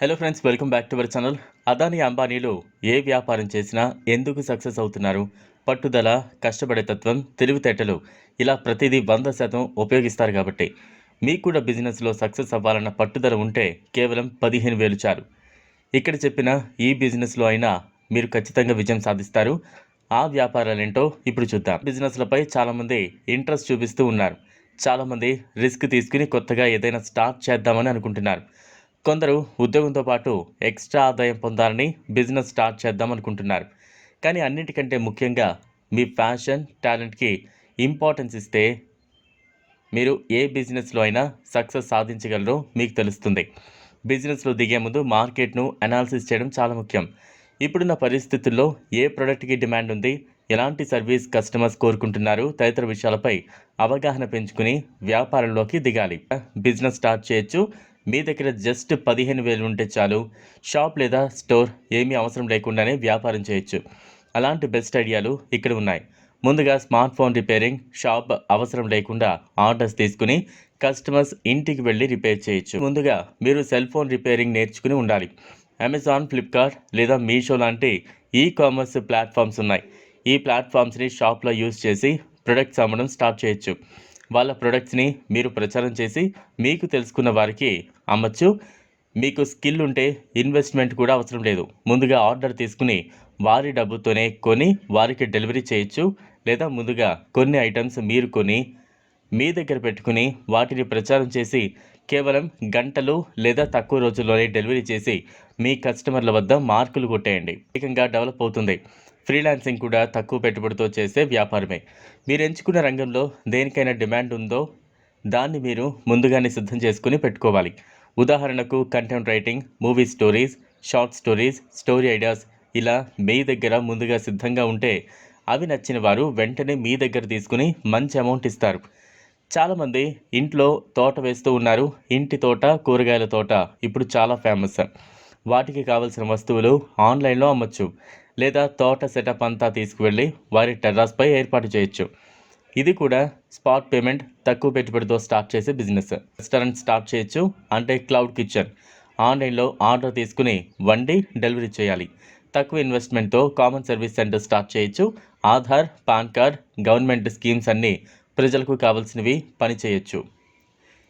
Hello friends welcome back to our channel Adani అంబానీలు ఏ వ్యాపారం చేసినా ఎందుకు సక్సెస్ అవుతున్నారు? పట్టుదల కష్టపడే తత్వం తెలివితేటలు ఇలా ప్రతిదీ వంద శాతం ఉపయోగిస్తారు కాబట్టి. మీకు కూడా బిజినెస్లో సక్సెస్ అవ్వాలన్న పట్టుదల ఉంటే కేవలం పదిహేను వేలు చాలు. ఇక్కడ చెప్పిన ఈ బిజినెస్లో అయినా మీరు ఖచ్చితంగా విజయం సాధిస్తారు. ఆ వ్యాపారాలేంటో ఇప్పుడు చూద్దాం. బిజినెస్లపై చాలామంది ఇంట్రెస్ట్ చూపిస్తూ ఉన్నారు. చాలామంది రిస్క్ తీసుకుని కొత్తగా ఏదైనా స్టార్ట్ చేద్దామని అనుకుంటున్నారు. కొందరు ఉద్యోగంతో పాటు ఎక్స్ట్రా ఆదాయం పొందాలని బిజినెస్ స్టార్ట్ చేద్దాం అనుకుంటున్నారు. కానీ అన్నిటికంటే ముఖ్యంగా మీ ఫ్యాషన్ టాలెంట్కి ఇంపార్టెన్స్ ఇస్తే మీరు ఏ బిజినెస్లో అయినా సక్సెస్ సాధించగలరో మీకు తెలుస్తుంది. బిజినెస్లో దిగే ముందు మార్కెట్ను అనాలిసిస్ చేయడం చాలా ముఖ్యం. ఇప్పుడున్న పరిస్థితుల్లో ఏ ప్రోడక్ట్కి డిమాండ్ ఉంది ఎలాంటి సర్వీస్ కస్టమర్స్ కోరుకుంటున్నారు తదితర విషయాలపై అవగాహన పెంచుకుని వ్యాపారంలోకి దిగాలి. బిజినెస్ స్టార్ట్ చేయొచ్చు. మీ దగ్గర జస్ట్ పదిహేను వేలు ఉంటే చాలు. షాప్ లేదా స్టోర్ ఏమీ అవసరం లేకుండానే వ్యాపారం చేయొచ్చు. అలాంటి బెస్ట్ ఐడియాలు ఇక్కడ ఉన్నాయి. ముందుగా స్మార్ట్ ఫోన్ రిపేరింగ్ షాప్ అవసరం లేకుండా ఆర్డర్స్ తీసుకుని కస్టమర్స్ ఇంటికి వెళ్ళి రిపేర్ చేయొచ్చు. ముందుగా మీరు సెల్ ఫోన్ రిపేరింగ్ నేర్చుకుని ఉండాలి. అమెజాన్ ఫ్లిప్కార్ట్ లేదా మీషో లాంటి ఈ కామర్స్ ప్లాట్ఫామ్స్ ఉన్నాయి. ఈ ప్లాట్ఫామ్స్ని షాప్లో యూజ్ చేసి ప్రొడక్ట్స్ అమ్మడం స్టార్ట్ చేయొచ్చు. వాళ్ళ ప్రొడక్ట్స్ని మీరు ప్రచారం చేసి మీకు తెలుసుకున్న వారికి అమ్మచ్చు. మీకు స్కిల్ ఉంటే ఇన్వెస్ట్మెంట్ కూడా అవసరం లేదు. ముందుగా ఆర్డర్ తీసుకుని వారి డబ్బుతోనే కొని వారికి డెలివరీ చేయొచ్చు. లేదా ముందుగా కొన్ని ఐటమ్స్ మీరు కొని మీ దగ్గర పెట్టుకుని వాటిని ప్రచారం చేసి కేవలం గంటలు లేదా తక్కువ రోజుల్లోనే డెలివరీ చేసి మీ కస్టమర్ల వద్ద మార్కులు కొట్టేయండి. వేగంగా డెవలప్ అవుతుంది. ఫ్రీలాన్సింగ్ కూడా తక్కువ పెట్టుబడితో చేసే వ్యాపారమే. మీరు ఎంచుకున్న రంగంలో దేనికైనా డిమాండ్ ఉందో దాన్ని మీరు ముందుగానే సిద్ధం చేసుకుని పెట్టుకోవాలి. ఉదాహరణకు content writing movie stories short stories story ideas ఇలా మీ దగ్గర ముందుగా సిద్ధంగా ఉంటే అవి నచ్చిన వారు వెంటనే మీ దగ్గర తీసుకుని మంచి అమౌంట్ ఇస్తారు. చాలామంది ఇంట్లో తోట వేస్తూ ఉన్నారు. ఇంటి తోట కూరగాయల తోట. ఇప్పుడు చాలా ఫేమస్. వాటికి కావలసిన వస్తువులు ఆన్లైన్లో అమ్మొచ్చు లేదా తోట సెటప్ అంతా తీసుకువెళ్ళి వారి టెర్రాస్పై ఏర్పాటు చేయొచ్చు. ఇది కూడా స్పాట్ పేమెంట్ తక్కువ పెట్టుబడితో స్టార్ట్ చేసే బిజినెస్. రెస్టారెంట్ స్టార్ట్ చేయొచ్చు అంటే క్లౌడ్ కిచెన్. ఆన్లైన్లో ఆర్డర్ తీసుకుని వండి డెలివరీ చేయాలి. తక్కువ ఇన్వెస్ట్మెంట్తో కామన్ సర్వీస్ సెంటర్ స్టార్ట్ చేయొచ్చు. Aadhaar PAN card government schemes అన్నీ ప్రజలకు కావాల్సినవి పని చేయొచ్చు